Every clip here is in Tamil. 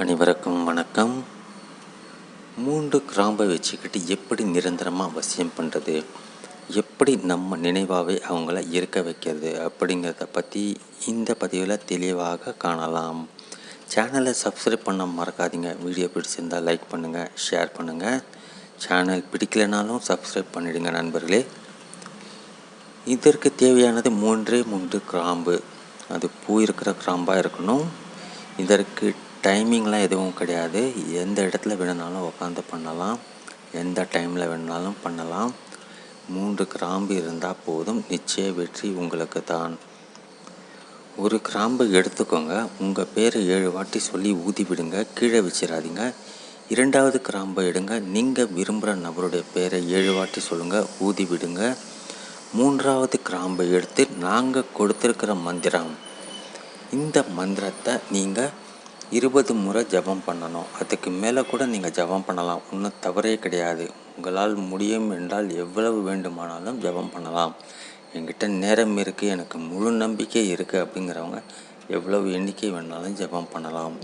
அனைவருக்கும் வணக்கம். மூன்று கிராம்பை வச்சுக்கிட்டு எப்படி நிரந்தரமாக வசியம் பண்ணுறது எப்படி நம்ம நினைவாகவே அவங்கள இருக்க வைக்கிறது? அப்படிங்கிறத பற்றி இந்த பதிவில் தெளிவாக காணலாம். சேனலை சப்ஸ்கிரைப் பண்ண மறக்காதீங்க. வீடியோ பிடிச்சிருந்தால் லைக் பண்ணுங்கள் ஷேர் பண்ணுங்கள் சேனல் பிடிக்கலைனாலும் சப்ஸ்கிரைப் பண்ணிடுங்க நண்பர்களே. இதற்கு தேவையானது மூன்றே மூன்று கிராம்பு. அது பூ இருக்கிற கிராம்பாக இருக்கணும். இதற்கு டைமிங்லாம் எதுவும் கிடையாது. எந்த இடத்துல வேணுனாலும் உட்காந்து பண்ணலாம். எந்த டைமில் வேணுனாலும் பண்ணலாம். மூன்று கிராம்பு இருந்தால் போதும். நிச்சய வெற்றி உங்களுக்கு தான். ஒரு கிராம்பு எடுத்துக்கோங்க. உங்கள் பேரை ஏழு வாட்டி சொல்லி ஊதி விடுங்க. கீழே வச்சிடாதீங்க இரண்டாவது கிராம்பை எடுங்க. நீங்கள் விரும்புகிற நபருடைய பேரை ஏழு வாட்டி சொல்லுங்கள் ஊதி விடுங்க. மூன்றாவது கிராம்பை எடுத்து நாங்கள் கொடுத்துருக்கிற மந்திரம். இந்த மந்திரத்தை நீங்கள் இருபது முறை ஜபம் பண்ணணும். அதுக்கு மேலே கூட நீங்கள் ஜபம் பண்ணலாம். ஒன்றும் தவறே கிடையாது. உங்களால் முடியும் என்றால் எவ்வளவு வேண்டுமானாலும் ஜபம் பண்ணலாம். என்கிட்ட நேரம் இருக்குது எனக்கு முழு நம்பிக்கை இருக்குது அப்படிங்கிறவங்க எவ்வளவு எண்ணிக்கை வேணாலும் ஜபம் பண்ணலாம்.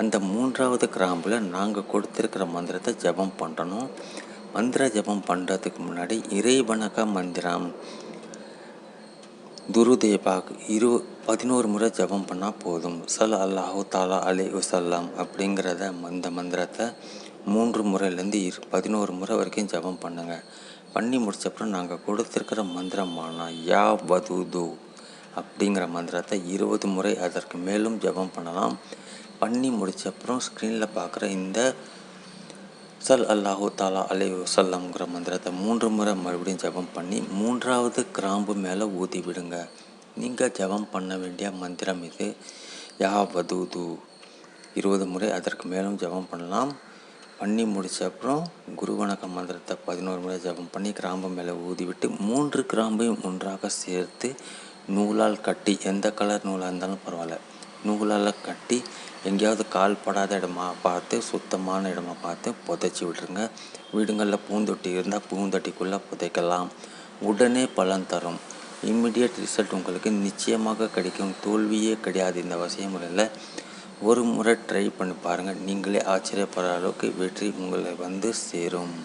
அந்த மூன்றாவது கிராம்பில் நாங்கள் கொடுத்துருக்கிற மந்திரத்தை ஜபம் பண்ணணும். மந்திர ஜபம் பண்ணுறதுக்கு முன்னாடி இறைவணக்க மந்திரம். துருதேபாக் இரு பதினோரு முறை ஜபம் பண்ணால் போதும். சல் அல்லாஹு தாலா அலே வசல்லாம் அப்படிங்கிறத அந்த மந்திரத்தை மூன்று முறையிலேருந்து இரு பதினோரு முறை வரைக்கும் ஜபம் பண்ணுங்கள் பண்ணி முடிச்சப்பறம் நாங்கள் கொடுத்துருக்கிற மந்திரமான யா வதுது அப்படிங்கிற மந்திரத்தை இருபது முறை அதற்கு மேலும் ஜபம் பண்ணலாம். பண்ணி முடிச்சப்பறம் ஸ்க்ரீனில் பார்க்குற இந்த சல் அல்லாஹூ தாலா அலை வசல்லாம்ங்கிற மந்திரத்தை மூன்று முறை மறுபடியும் ஜபம் பண்ணி மூன்றாவது கிராம்பு மேலே ஊதி விடுங்க. நீங்கள் ஜபம் பண்ண வேண்டிய மந்திரம் இது. யா வதூது இருபது முறை அதற்கு மேலும் ஜபம் பண்ணலாம். பண்ணி முடிச்ச அப்புறம் குரு வணக்க மந்திரத்தை பதினோரு முறை ஜபம் பண்ணி கிராம்பு மேலே ஊதிவிட்டு மூன்று கிராம்பையும் ஒன்றாக சேர்த்து நூலால் கட்டி எந்த கலர் நூலாக இருந்தாலும் பரவாயில்ல. நூலால் கட்டி எங்கேயாவது கால் படாத இடமா பார்த்து சுத்தமான இடமா பார்த்து புதைச்சி விட்டுருங்க. வீடுங்களில் பூந்தொட்டி இருந்தால் பூந்தொட்டிக்குள்ளே புதைக்கலாம். உடனே பலன் தரும். இம்மிடியட் ரிசல்ட் உங்களுக்கு நிச்சயமாக கிடைக்கும். தோல்வியே கிடையாது இந்த வசியமுறையில் ஒரு முறை ட்ரை பண்ணி பாருங்கள் நீங்களே ஆச்சரியப்படுற அளவுக்கு வெற்றி உங்களை வந்து சேரும்.